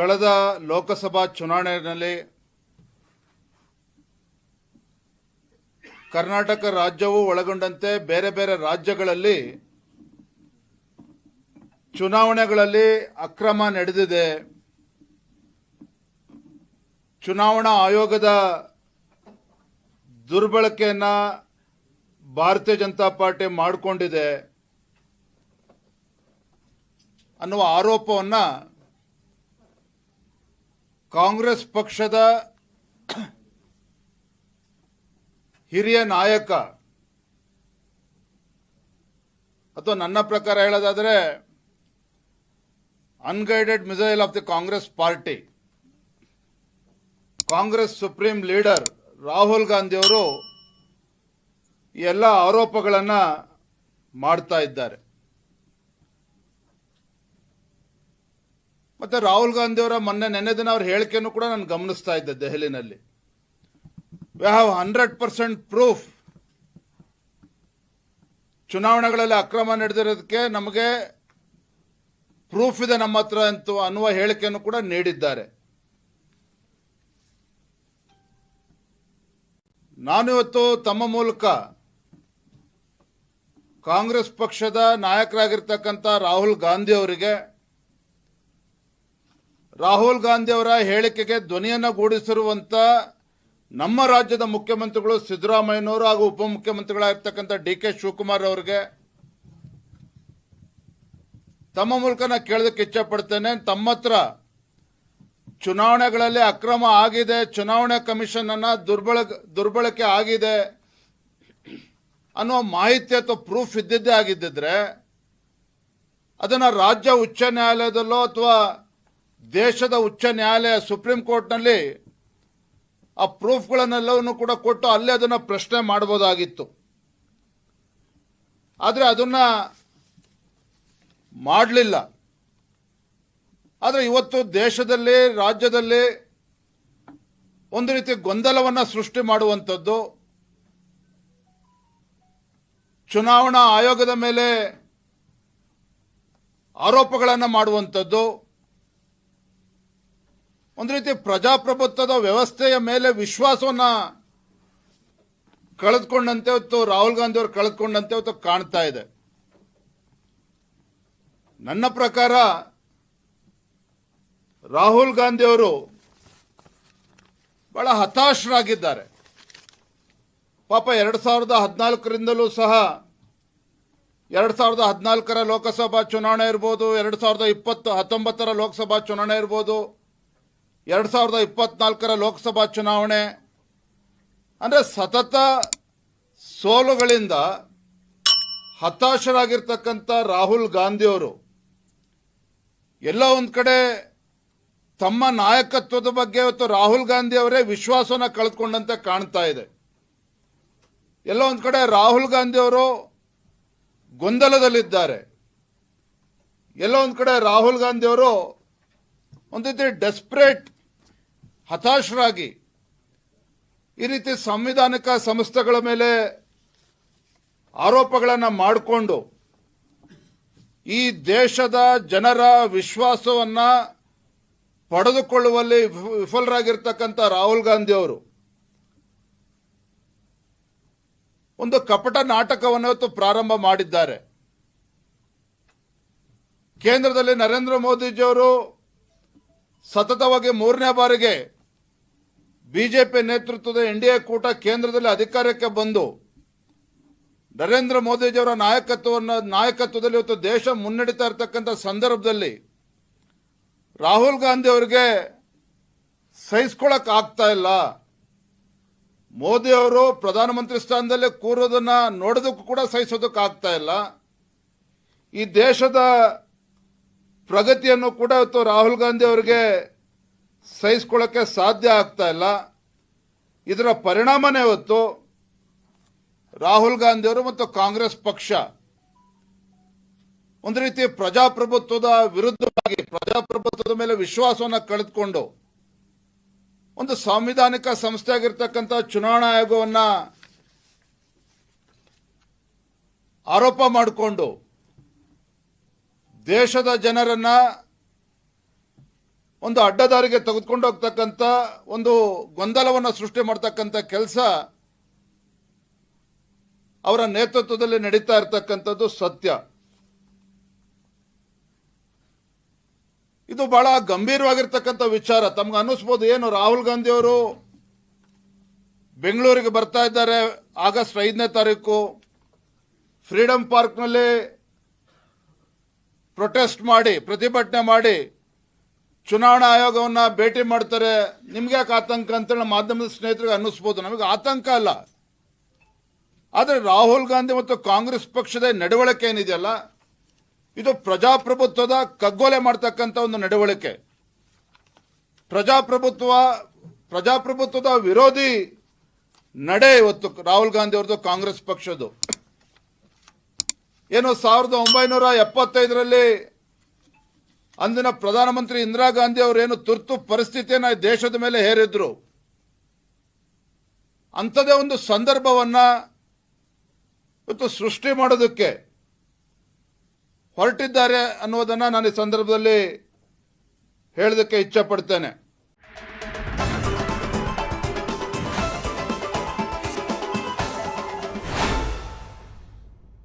ಕಳೆದ ಲೋಕಸಭಾ ಚುನಾವಣೆಯಲ್ಲಿ ಕರ್ನಾಟಕ ರಾಜ್ಯವು ಒಳಗೊಂಡಂತೆ ಬೇರೆ ಬೇರೆ ರಾಜ್ಯಗಳಲ್ಲಿ ಚುನಾವಣೆಗಳಲ್ಲಿ ಅಕ್ರಮ ನಡೆದಿದೆ. ಚುನಾವಣಾ ಆಯೋಗದ ದುರ್ಬಳಕೆಯನ್ನು ಭಾರತೀಯ ಜನತಾ ಪಾರ್ಟಿ ಮಾಡಿಕೊಂಡಿದೆ ಅನ್ನುವ ಆರೋಪವನ್ನ ಕಾಂಗ್ರೆಸ್ ಪಕ್ಷದ ಹಿರಿಯ ನಾಯಕ ಅಥವಾ ನನ್ನ ಪ್ರಕಾರ ಹೇಳೋದಾದರೆ unguided missile of the Congress party Congress supreme leader Rahul ಗಾಂಧಿಯವರು ಎಲ್ಲ ಆರೋಪಗಳನ್ನು ಮಾಡ್ತಾ ಇದ್ದಾರೆ. ಮತ್ತೆ ರಾಹುಲ್ ಗಾಂಧಿ ಅವರ ಮೊನ್ನೆ ನೆನ್ನೆ ದಿನ ಅವ್ರ ಹೇಳಿಕೆಯನ್ನು ಕೂಡ ನಾನು ಗಮನಿಸ್ತಾ ಇದ್ದೆ ದೆಹಲಿನಲ್ಲಿ. We have hundred percent proof ಚುನಾವಣೆಗಳಲ್ಲಿ ಅಕ್ರಮ ನಡೆದಿರೋದಕ್ಕೆ ನಮಗೆ ಪ್ರೂಫ್ ಇದೆ ನಮ್ಮ ಹತ್ರ ಅಂತ ಅನ್ನುವ ಹೇಳಿಕೆಯನ್ನು ಕೂಡ ನೀಡಿದ್ದಾರೆ. ನಾನು ಇವತ್ತು ತಮ್ಮ ಮೂಲಕ ಕಾಂಗ್ರೆಸ್ ಪಕ್ಷದ ನಾಯಕರಾಗಿರ್ತಕ್ಕಂಥ ರಾಹುಲ್ ಗಾಂಧಿ ಅವರಿಗೆ ರಾಹುಲ್ ಗಾಂಧಿ ಅವರ ಹೇಳಿಕೆಗೆ ಧ್ವನಿಯನ್ನು ಗೂಡಿಸಿರುವಂತ ನಮ್ಮ ರಾಜ್ಯದ ಮುಖ್ಯಮಂತ್ರಿಗಳು ಸಿದ್ದರಾಮಯ್ಯನವರು ಹಾಗೂ ಉಪಮುಖ್ಯಮಂತ್ರಿಗಳಾಗಿರ್ತಕ್ಕಂಥ ಡಿ ಕೆ ಶಿವಕುಮಾರ್ ಅವರಿಗೆ ತಮ್ಮ ಮೂಲಕ ನಾನು ಕೇಳೋದಕ್ಕೆ ಇಚ್ಛಪಡ್ತೇನೆ. ತಮ್ಮ ಹತ್ರ ಚುನಾವಣೆಗಳಲ್ಲಿ ಅಕ್ರಮ ಆಗಿದೆ. ಚುನಾವಣೆ ಕಮಿಷನ್ ಅನ್ನ ದುರ್ಬಳ, ದುರ್ಬಳಕೆ ಆಗಿದೆ ಅನ್ನೋ ಮಾಹಿತಿ ಅಥವಾ ಪ್ರೂಫ್ ಇದ್ದಿದ್ದೇ ಆಗಿದ್ದಿದ್ರೆ ಅದನ್ನ ರಾಜ್ಯ ಉಚ್ಚ ನ್ಯಾಯಾಲಯದಲ್ಲೋ ಅಥವಾ ದೇಶದ ಉಚ್ಚ ನ್ಯಾಯಾಲಯ ಸುಪ್ರೀಂ ಕೋರ್ಟ್ನಲ್ಲಿ ಆ ಪ್ರೂಫ್ಗಳನ್ನೆಲ್ಲವನ್ನು ಕೂಡ ಕೊಟ್ಟು ಅಲ್ಲೇ ಅದನ್ನ ಪ್ರಶ್ನೆ ಮಾಡಬಹುದಾಗಿತ್ತು ಆದರೆ ಅದನ್ನ ಮಾಡಲಿಲ್ಲ. ಆದರೆ ಇವತ್ತು ದೇಶದಲ್ಲಿ, ರಾಜ್ಯದಲ್ಲಿ ಒಂದು ರೀತಿ ಗೊಂದಲವನ್ನ ಸೃಷ್ಟಿ ಮಾಡುವಂಥದ್ದು ಚುನಾವಣಾ ಆಯೋಗದ ಮೇಲೆ ಆರೋಪಗಳನ್ನು ಮಾಡುವಂಥದ್ದು. ಒಂದು ರೀತಿ ಪ್ರಜಾಪ್ರಭುತ್ವದ ವ್ಯವಸ್ಥೆಯ ಮೇಲೆ ವಿಶ್ವಾಸವನ್ನು ಕಳೆದುಕೊಂಡಂತೆ ಹೊತ್ತು, ರಾಹುಲ್ ಗಾಂಧಿ ಅವರು ಕಳೆದುಕೊಂಡಂತೆ ಹೊತ್ತು ಕಾಣ್ತಾ ಇದೆ. ನನ್ನ ಪ್ರಕಾರ ರಾಹುಲ್ ಗಾಂಧಿ ಅವರು ಬಹಳ ಹತಾಶರಾಗಿದ್ದಾರೆ. ಪಾಪ ಎರಡು ಸಾವಿರದ ಹದಿನಾಲ್ಕರಿಂದಲೂ ಸಹ ಎರಡು ಸಾವಿರದ ಹದಿನಾಲ್ಕರ ಲೋಕಸಭಾ ಚುನಾವಣೆ ಇರ್ಬೋದು, ಎರಡು ಸಾವಿರದ ಇಪ್ಪತ್ತು ಹತ್ತೊಂಬತ್ತರ ಲೋಕಸಭಾ ಚುನಾವಣೆ ಇರ್ಬೋದು ಎರಡ್ ಸಾವಿರದ ಇಪ್ಪತ್ನಾಲ್ಕರ ಲೋಕಸಭಾ ಚುನಾವಣೆ. ಅಂದರೆ ಸತತ ಸೋಲುಗಳಿಂದ ಹತಾಶರಾಗಿರ್ತಕ್ಕಂಥ ರಾಹುಲ್ ಗಾಂಧಿಯವರು ಎಲ್ಲ ಒಂದು ಕಡೆ ತಮ್ಮ ನಾಯಕತ್ವದ ಬಗ್ಗೆ ಇವತ್ತು ರಾಹುಲ್ ಗಾಂಧಿ ಅವರೇ ವಿಶ್ವಾಸನ ಕಳೆದುಕೊಂಡಂತೆ ಕಾಣ್ತಾ ಇದೆ. ಎಲ್ಲ ಒಂದು ಕಡೆ ರಾಹುಲ್ ಗಾಂಧಿ ಅವರು ಗೊಂದಲದಲ್ಲಿದ್ದಾರೆ. ಎಲ್ಲ ಒಂದು ಕಡೆ ರಾಹುಲ್ ಗಾಂಧಿ ಅವರು ಒಂದು ರೀತಿ ಡೆಸ್ಪರೇಟ್ ಹತಾಶರಾಗಿ ಈ ರೀತಿ ಸಂವಿಧಾನಿಕ ಸಂಸ್ಥೆಗಳ ಮೇಲೆ ಆರೋಪಗಳನ್ನು ಮಾಡಿಕೊಂಡು ಈ ದೇಶದ ಜನರ ವಿಶ್ವಾಸವನ್ನು ಪಡೆದುಕೊಳ್ಳುವಲ್ಲಿ ವಿಫ- ವಿಫಲರಾಗಿರ್ತಕ್ಕಂಥ ರಾಹುಲ್ ಗಾಂಧಿ ಅವರು. ಒಂದು ಕಪಟ ನಾಟಕವನ್ನು ಇವತ್ತು ಪ್ರಾರಂಭ ಮಾಡಿದ್ದಾರೆ. ಕೇಂದ್ರದಲ್ಲಿ ನರೇಂದ್ರ ಮೋದಿಜಿಯವರು ಸತತವಾಗಿ ಮೂರನೇ ಬಾರಿಗೆ ಬಿಜೆಪಿ ನೇತೃತ್ವದ ಎನ್ ಡಿ ಎ ಕೂಟ ಕೇಂದ್ರದಲ್ಲಿ ಅಧಿಕಾರಕ್ಕೆ ಬಂದು ನರೇಂದ್ರ ಮೋದಿಜಿಯವರ ನಾಯಕತ್ವವನ್ನು, ನಾಯಕತ್ವದಲ್ಲಿ ಇವತ್ತು ದೇಶ ಮುನ್ನಡೀತಾ ಇರತಕ್ಕಂಥ ಸಂದರ್ಭದಲ್ಲಿ ರಾಹುಲ್ ಗಾಂಧಿ ಅವರಿಗೆ ಸಹಿಸ್ಕೊಳಕ್ ಆಗ್ತಾ ಇಲ್ಲ. ಮೋದಿ ಅವರು ಪ್ರಧಾನಮಂತ್ರಿ ಸ್ಥಾನದಲ್ಲಿ ಕೂರೋದನ್ನ ನೋಡೋದಕ್ಕೂ ಕೂಡ ಸಹಿಸೋದಕ್ಕಾಗ್ತಾ ಇಲ್ಲ. ಈ ದೇಶದ ಪ್ರಗತಿಯನ್ನು ಕೂಡ ಇವತ್ತು ರಾಹುಲ್ ಗಾಂಧಿ ಅವರಿಗೆ ಸಹಿಸ್ಕೊಳ್ಳೋಕೆ ಸಾಧ್ಯ ಆಗ್ತಾ ಇಲ್ಲ. ಇದರ ಪರಿಣಾಮನೇ ಇವತ್ತು ರಾಹುಲ್ ಗಾಂಧಿಯವರು ಮತ್ತು ಕಾಂಗ್ರೆಸ್ ಪಕ್ಷ ಒಂದು ರೀತಿ ಪ್ರಜಾಪ್ರಭುತ್ವದ ವಿರುದ್ಧವಾಗಿ, ಪ್ರಜಾಪ್ರಭುತ್ವದ ಮೇಲೆ ವಿಶ್ವಾಸವನ್ನು ಕಳೆದುಕೊಂಡು ಒಂದು ಸಾಂವಿಧಾನಿಕ ಸಂಸ್ಥೆ ಆಗಿರ್ತಕ್ಕಂಥ ಚುನಾವಣಾ ಆಯೋಗವನ್ನ ಆರೋಪ ಮಾಡಿಕೊಂಡು ದೇಶದ ಜನರನ್ನ ಒಂದು ಅಡ್ಡದಾರಿಗೆ ತೆಗೆದುಕೊಂಡು ಹೋಗ್ತಕ್ಕಂಥ ಒಂದು ಗೊಂದಲವನ್ನು ಸೃಷ್ಟಿ ಮಾಡ್ತಕ್ಕಂಥ ಕೆಲಸ ಅವರ ನೇತೃತ್ವದಲ್ಲಿ ನಡೀತಾ ಇರತಕ್ಕಂಥದ್ದು ಸತ್ಯ. ಇದು ಬಹಳ ಗಂಭೀರವಾಗಿರ್ತಕ್ಕಂಥ ವಿಚಾರ. ತಮ್ಗೆ ಅನ್ನಿಸ್ಬೋದು ಏನು? ರಾಹುಲ್ ಗಾಂಧಿ ಅವರು ಬೆಂಗಳೂರಿಗೆ ಬರ್ತಾ ಇದ್ದಾರೆ ಆಗಸ್ಟ್ ಐದನೇ ತಾರೀಕು. ಫ್ರೀಡಂ ಪಾರ್ಕ್ನಲ್ಲಿ ಪ್ರೊಟೆಸ್ಟ್ ಮಾಡಿ, ಪ್ರತಿಭಟನೆ ಮಾಡಿ ಚುನಾವಣಾ ಆಯೋಗವನ್ನ ಭೇಟಿ ಮಾಡ್ತಾರೆ. ನಿಮ್ಗೆ ಯಾಕೆ ಆತಂಕ ಅಂತೇಳಿ ನಮ್ಮ ಮಾಧ್ಯಮದ ಸ್ನೇಹಿತರಿಗೆ ಅನ್ನಿಸ್ಬೋದು. ನಮಗೆ ಆತಂಕ ಅಲ್ಲ. ಆದರೆ ರಾಹುಲ್ ಗಾಂಧಿ ಮತ್ತು ಕಾಂಗ್ರೆಸ್ ಪಕ್ಷದ ನಡವಳಿಕೆ ಏನಿದೆಯಲ್ಲ, ಇದು ಪ್ರಜಾಪ್ರಭುತ್ವದ ಕಗ್ಗೊಲೆ ಮಾಡ್ತಕ್ಕಂಥ ಒಂದು ನಡವಳಿಕೆ. ಪ್ರಜಾಪ್ರಭುತ್ವ, ಪ್ರಜಾಪ್ರಭುತ್ವದ ವಿರೋಧಿ ನಡೆ ಇವತ್ತು ರಾಹುಲ್ ಗಾಂಧಿ ಅವ್ರದ್ದು, ಕಾಂಗ್ರೆಸ್ ಪಕ್ಷದ್ದು. ಏನು ಸಾವಿರದ ಒಂಬೈನೂರ ಎಪ್ಪತ್ತೈದರಲ್ಲಿ ಅಂದಿನ ಪ್ರಧಾನಮಂತ್ರಿ ಇಂದಿರಾ ಗಾಂಧಿ ಅವರೇನು ತುರ್ತು ಪರಿಸ್ಥಿತಿಯನ್ನು ದೇಶದ ಮೇಲೆ ಹೇರಿದ್ರು. ಅಂಥದೇ ಒಂದು ಸಂದರ್ಭವನ್ನ ಇವತ್ತು ಸೃಷ್ಟಿ ಮಾಡೋದಕ್ಕೆ ಹೊರಟಿದ್ದಾರೆ ಅನ್ನೋದನ್ನು ನಾನು ಈ ಸಂದರ್ಭದಲ್ಲಿ ಹೇಳೋದಕ್ಕೆ ಇಚ್ಛೆ ಪಡ್ತೇನೆ.